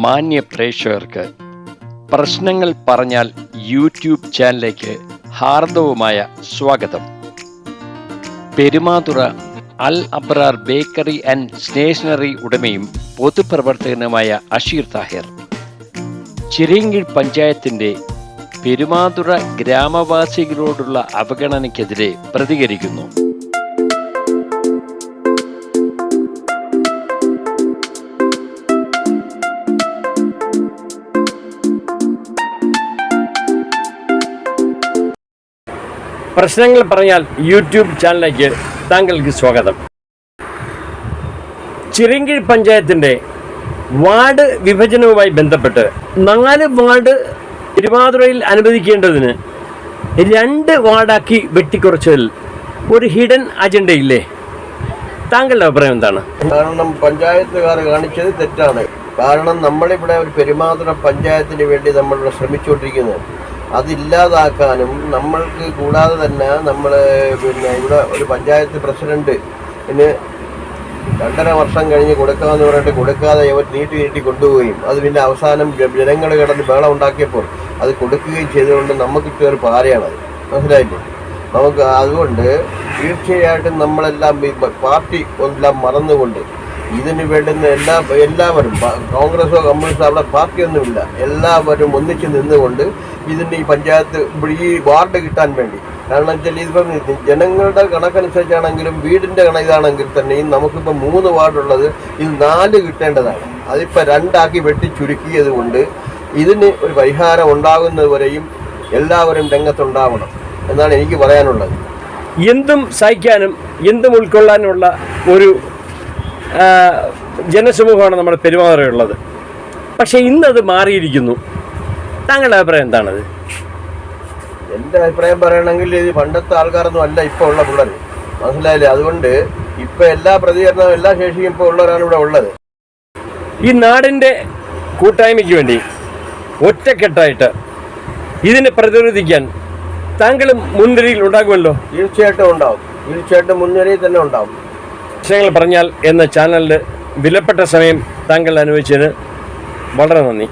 മാന്യ പ്രേക്ഷകർക്ക് പ്രശ്നങ്ങൾ പറഞ്ഞാൽ യൂട്യൂബ് ചാനലിലേക്ക് ഹാർദവുമായ സ്വാഗതം. Perumathura Al Abrar bakery and stationery ഉടമയും പൊതുപ്രവർത്തകനുമായ അഷീർ താഹിർ. ചിറയൻകീഴ് പഞ്ചായത്തിന്റെ പെരുമാതുറ ഗ്രാമവാസികളോടുള്ള അവഗണനയ്ക്കെതിരെ പ്രതികരിക്കുന്നു. പ്രശ്നങ്ങൾ പറഞ്ഞാൽ യൂട്യൂബ് ചാനലിലേക്ക് താങ്കൾക്ക് സ്വാഗതം. ചിറങ്കീഴ് പഞ്ചായത്തിന്റെ വാർഡ് വിഭജനവുമായി ബന്ധപ്പെട്ട് നാല് വാർഡ് തിരുവാതിരയിൽ അനുവദിക്കേണ്ടതിന് രണ്ട് വാർഡാക്കി വെട്ടിക്കുറച്ചതിൽ ഒരു ഹിഡൻ അജണ്ടയില്ലേ? താങ്കളുടെ അഭിപ്രായം എന്താണ്? കാരണം പഞ്ചായത്തുകാർ കാണിച്ചത് തെറ്റാണ്. കാരണം നമ്മളിവിടെ ഒരു പെരുമാതുറ പഞ്ചായത്തിന് വേണ്ടി നമ്മളിവിടെ ശ്രമിച്ചുകൊണ്ടിരിക്കുന്നത് അതില്ലാതാക്കാനും നമ്മൾക്ക് കൂടാതെ തന്നെ നമ്മൾ പിന്നെ ഇവിടെ ഒരു പഞ്ചായത്ത് പ്രസിഡന്റ് രണ്ടര വർഷം കഴിഞ്ഞ് കൊടുക്കാമെന്ന് പറഞ്ഞിട്ട് കൊടുക്കാതെ ഇവർ നീട്ടി നീട്ടി കൊണ്ടുപോവുകയും അത് പിന്നെ അവസാനം ജനങ്ങൾ കിടന്ന് ബഹളം ഉണ്ടാക്കിയപ്പോൾ അത് കൊടുക്കുകയും ചെയ്തുകൊണ്ട് നമുക്ക് കിട്ടിയ ഒരു പാരയാണത് മനസ്സിലായില്ലേ? നമുക്ക് അതുകൊണ്ട് തീർച്ചയായിട്ടും നമ്മളെല്ലാം പാർട്ടി എല്ലാം മറന്നുകൊണ്ട് ഇതിന് വേണ്ടുന്ന എല്ലാ എല്ലാവരും കോൺഗ്രസോ കമ്മ്യൂണിസ്റ്റോ അവിടെ പാർട്ടിയൊന്നുമില്ല. എല്ലാവരും ഒന്നിച്ച് നിന്നുകൊണ്ട് ഇതിന് ഈ പഞ്ചായത്ത് ഈ വാർഡ് കിട്ടാൻ വേണ്ടി. കാരണം വെച്ചാൽ ഇതിപ്പം ജനങ്ങളുടെ കണക്കനുസരിച്ചാണെങ്കിലും വീടിന്റെ കണ ഇതാണെങ്കിൽ തന്നെയും നമുക്കിപ്പോൾ മൂന്ന് വാർഡുള്ളത് ഇത് നാല് കിട്ടേണ്ടതാണ്. അതിപ്പോൾ രണ്ടാക്കി വെട്ടി ചുരുക്കിയത് കൊണ്ട് ഇതിന് ഒരു പരിഹാരം ഉണ്ടാകുന്നതുവരെയും എല്ലാവരും രംഗത്തുണ്ടാവണം എന്നാണ് എനിക്ക് പറയാനുള്ളത്. എന്തും സഹിക്കാനും എന്തും ഉൾക്കൊള്ളാനുമുള്ള ഒരു ജനസമൂഹമാണ് നമ്മുടെ പെരുമാറുള്ളത് പക്ഷേ ഇന്നത് മാറിയിരിക്കുന്നു. താങ്കളുടെ അഭിപ്രായം എന്താണത്? എന്റെ അഭിപ്രായം പറയണമെങ്കിൽ ഇത് പണ്ടത്തെ ആൾക്കാരൊന്നും അല്ല ഇപ്പോൾ ഉള്ള പിള്ളേർ മനസ്സിലായില്ലേ? അതുകൊണ്ട് ഇപ്പം എല്ലാ പ്രതികരണവും എല്ലാ ശേഷിയും ഇപ്പോൾ ഉള്ളവരാണ് ഇവിടെ ഉള്ളത്. ഈ നാടിന്റെ കൂട്ടായ്മയ്ക്ക് വേണ്ടി ഒറ്റക്കെട്ടായിട്ട് ഇതിനെ പ്രതിരോധിക്കാൻ താങ്കളും മുൻനിരയിൽ ഉണ്ടാകുമല്ലോ? തീർച്ചയായിട്ടും ഉണ്ടാവും തീർച്ചയായിട്ടും മുൻനിരയിൽ തന്നെ ഉണ്ടാവും വിഷയങ്ങൾ പറഞ്ഞാൽ എന്ന ചാനലിൽ വിലപ്പെട്ട സമയം താങ്കൾ അനുഭവിച്ചതിന് വളരെ നന്ദി.